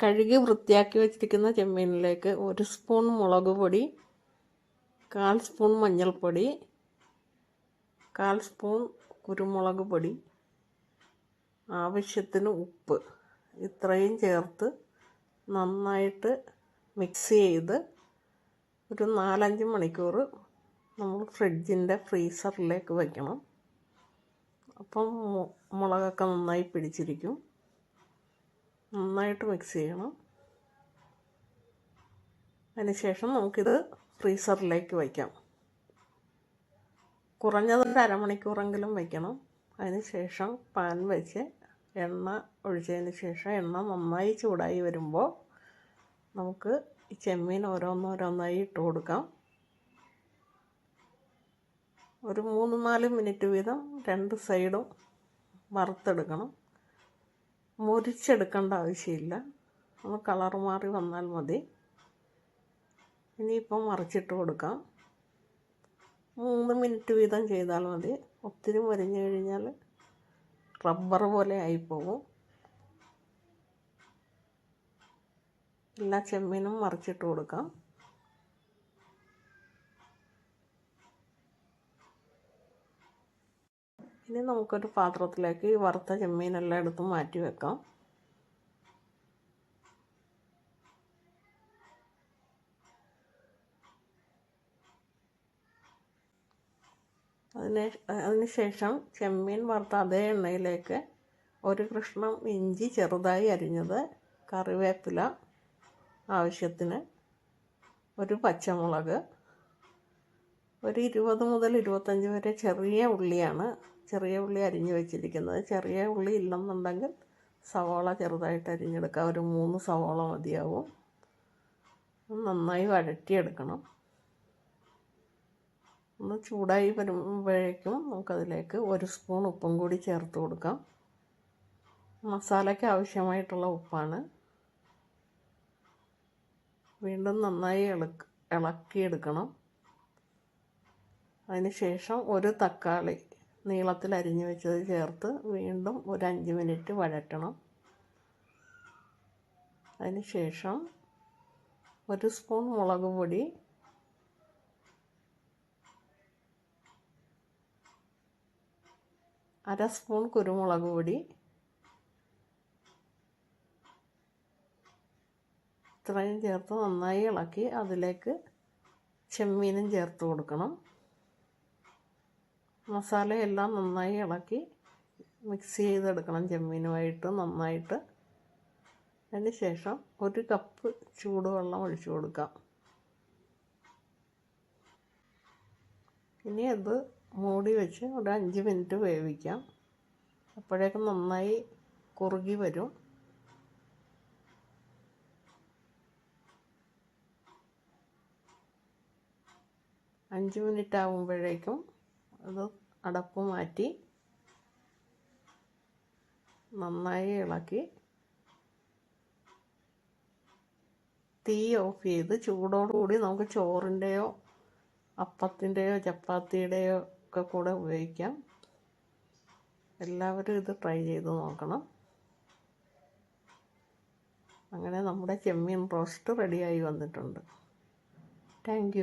കഴുകി വൃത്തിയാക്കി വെച്ചിരിക്കുന്ന ചെമ്മീനിലേക്ക് ഒരു സ്പൂൺ മുളക് പൊടി കാൽ സ്പൂൺ മഞ്ഞൾപ്പൊടി കാൽ സ്പൂൺ കുരുമുളക് പൊടി ആവശ്യത്തിന് ഉപ്പ്. ഇത്രയും ചേർത്ത് നന്നായിട്ട് മിക്സ് ചെയ്ത് ഒരു നാലഞ്ച് മണിക്കൂർ നമ്മൾ ഫ്രിഡ്ജിന്റെ ഫ്രീസറിലേക്ക് വയ്ക്കണം അപ്പം മുളകൊക്കെ നന്നായി പിടിച്ചിരിക്കും. നന്നായിട്ട് മിക്സ് ചെയ്യണം. അതിനുശേഷം നമുക്കിത് ഫ്രീസറിലേക്ക് വയ്ക്കാം. കുറഞ്ഞത് ഒരു അരമണിക്കൂറെങ്കിലും വയ്ക്കണം. അതിന് ശേഷം പാൻ വെച്ച് എണ്ണ ഒഴിച്ചതിന് ശേഷം എണ്ണ നന്നായി ചൂടായി വരുമ്പോൾ നമുക്ക് ഈ ചെമ്മീൻ ഓരോന്നോരോന്നായി ഇട്ട് കൊടുക്കാം. ഒരു മൂന്ന് നാല് മിനിറ്റ് വീതം രണ്ട് സൈഡും വറുത്തെടുക്കണം. മുരിച്ചെടുക്കേണ്ട ആവശ്യമില്ല. ഒന്ന് കളർ മാറി വന്നാൽ മതി. ഇനിയിപ്പം മറിച്ചിട്ട് കൊടുക്കാം. മൂന്ന് മിനിറ്റ് വീതം ചെയ്താൽ മതി. ഒത്തിരി മരിഞ്ഞു കഴിഞ്ഞാൽ റബ്ബർ പോലെ ആയിപ്പോകും എല്ലാ ചെമ്മീനും മറിച്ചിട്ട് കൊടുക്കാം. ഇനി നമുക്കൊരു പാത്രത്തിലേക്ക് ഈ വറുത്ത ചെമ്മീനെല്ലാം എടുത്ത് മാറ്റി വെക്കാം. അതിന് അതിന് ശേഷം ചെമ്മീൻ വറുത്ത അതേ എണ്ണയിലേക്ക് ഒരു കഷ്ണം ഇഞ്ചി ചെറുതായി അരിഞ്ഞത് കറിവേപ്പില ആവശ്യത്തിന് ഒരു പച്ചമുളക് ഒരു ഇരുപത് മുതൽ ഇരുപത്തഞ്ച് വരെ ചെറിയ ഉള്ളിയാണ്. ചെറിയ ഉള്ളി അരിഞ്ഞു വെച്ചിരിക്കുന്നത്. ചെറിയ ഉള്ളി ഇല്ലെന്നുണ്ടെങ്കിൽ സവോള ചെറുതായിട്ട് അരിഞ്ഞെടുക്കുക ഒരു മൂന്ന് സവോള മതിയാവും. നന്നായി വഴറ്റിയെടുക്കണം. ഒന്ന് ചൂടായി വരുമ്പോഴേക്കും നമുക്കതിലേക്ക് ഒരു സ്പൂൺ ഉപ്പും കൂടി ചേർത്ത് കൊടുക്കാം. മസാലയ്ക്ക് ആവശ്യമായിട്ടുള്ള ഉപ്പാണ്. വീണ്ടും നന്നായി ഇളക്ക് ഇളക്കിയെടുക്കണം. അതിന് ശേഷം ഒരു തക്കാളി നീളത്തിൽ അരിഞ്ഞു വെച്ചത് ചേർത്ത് വീണ്ടും ഒരു അഞ്ച് മിനിറ്റ് വഴറ്റണം. അതിനുശേഷം ഒരു സ്പൂൺ മുളക് പൊടി അര സ്പൂൺ കുരുമുളക് പൊടി ഇത്രയും ചേർത്ത് നന്നായി ഇളക്കി അതിലേക്ക് ചെമ്മീനും ചേർത്ത് കൊടുക്കണം. മസാലയെല്ലാം നന്നായി ഇളക്കി മിക്സ് ചെയ്തെടുക്കണം ചെമ്മീനുമായിട്ട് നന്നായിട്ട്. അതിന് ശേഷം ഒരു കപ്പ് ചൂടുവെള്ളം ഒഴിച്ചു കൊടുക്കാം. ഇനി അത് മൂടി വെച്ച് ഒരു അഞ്ച് മിനിറ്റ് വേവിക്കാം. അപ്പോഴേക്കും നന്നായി കുറുകി വരും. അഞ്ച് മിനിറ്റ് ആകുമ്പോഴേക്കും അത് അടപ്പ് മാറ്റി നന്നായി ഇളക്കി തീ ഓഫ് ചെയ്ത് ചൂടോടുകൂടി നമുക്ക് ചോറിന്റെയോ അപ്പത്തിന്റെയോ ചപ്പാത്തിയുടെയോ ഒക്കെ കൂടെ ഉപയോഗിക്കാം. എല്ലാവരും ഇത് ട്രൈ ചെയ്ത് നോക്കണം. അങ്ങനെ നമ്മുടെ ചെമ്മീൻ റോസ്റ്റ് റെഡിയായി വന്നിട്ടുണ്ട്. താങ്ക്